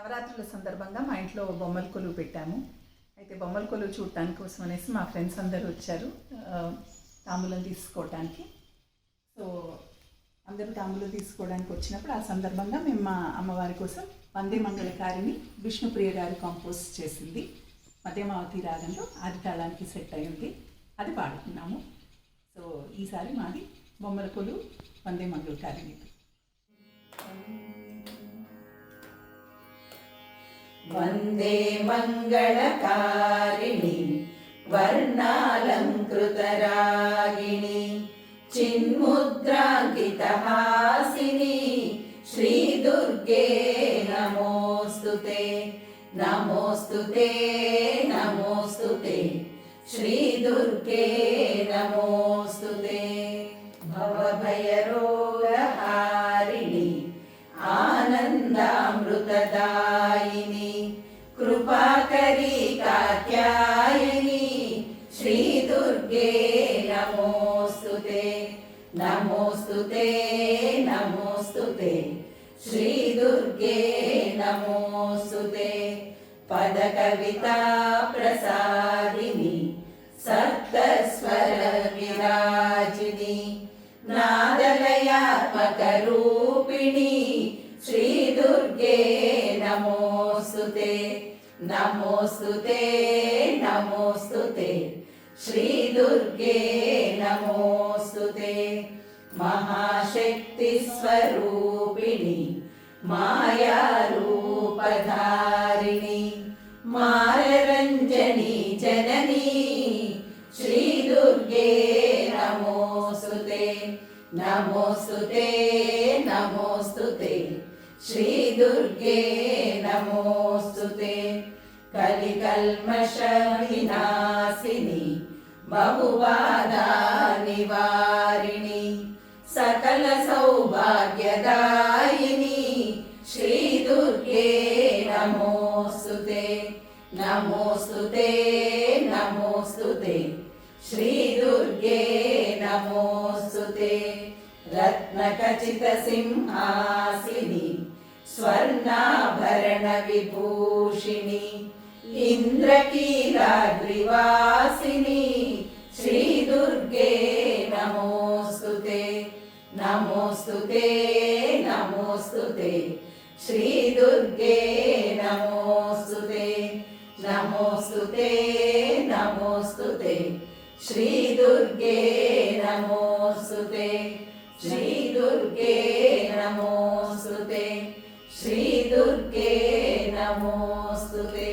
నవరాత్రుల సందర్భంగా మా ఇంట్లో బొమ్మల కొలువు పెట్టాము. అయితే బొమ్మల కొలువు చూడటానికి కోసం అనేసి మా ఫ్రెండ్స్ అందరూ వచ్చారు. తాంబూలం తీసుకోవటానికి. సో అందరూ తాంబూలం తీసుకోవడానికి వచ్చినప్పుడు ఆ సందర్భంగా మేము మా అమ్మవారి కోసం వందే మంగళకారిని విష్ణుప్రియ గారు కంపోజ్ చేసింది. మధ్యమావతి రాగంలో ఆది తాళానికి సెట్ అయింది. అది పాడుతున్నాము సో ఈసారి మాది బొమ్మల కొలువు వందే మంగళకారిని वन्दे मङ्गलकारिणि वर्णालङ्कृतरागिणि चिन्मुद्राङ्कितहासिनि श्रीदुर्गे नमोऽस्तु ते नमोऽस्तु ते नमोऽस्तु ते श्रीदुर्गे नमोऽस्तु ते भवभयरोगहारिणि आनन्दामृतदायिनि कृपाकरी कात्यायिनि श्रीदुर्गे नमोऽस्तु ते नमोऽस्तु ते नमोऽस्तु ते श्रीदुर्गे नमोऽस्तु ते पदकविता प्रसादिनि सप्तस्वरविराजिनि नादलयात्मकरूपिणि श्रीदुर्गे नमोऽस्तु ते నమోస్తు నమోస్తు శ్రీదుర్గే నమోస్తు మహాశక్తి స్వరూపిణి మాయారూపధారిణి మారరంజని జననీ. శ్రీదుర్గే నమోస్తు నమోస్తు నమోస్తు ते नमोऽस्तु ते नमोऽस्तु ते श्रीदुर्गे नमोऽस्तु ते कलिकल्मषविनाशिनि बहुबाधानिवारिणि सकलसौभाग्यदायिनि श्रीदुर्गे नमोऽस्तु ते नमोऽस्तु ते नमोऽस्तु ते श्रीदुर्गे नमोऽस्तु ते रत्नखचितसिंहासिनि स्वर्णाभरणविभूषिणि इन्द्रकीलाद्रिवासिनि श्रीदुर्गे नमोऽस्तु ते नमोऽस्तु ते नमोऽस्तु ते श्रीदुर्गे नमोऽस्तु ते नमोऽस्तु ते नमोऽस्तु ते श्रीदुर्गे नमोऽस्तु ते श्रीदुर्गे दुर्गे नमोऽस्तु ते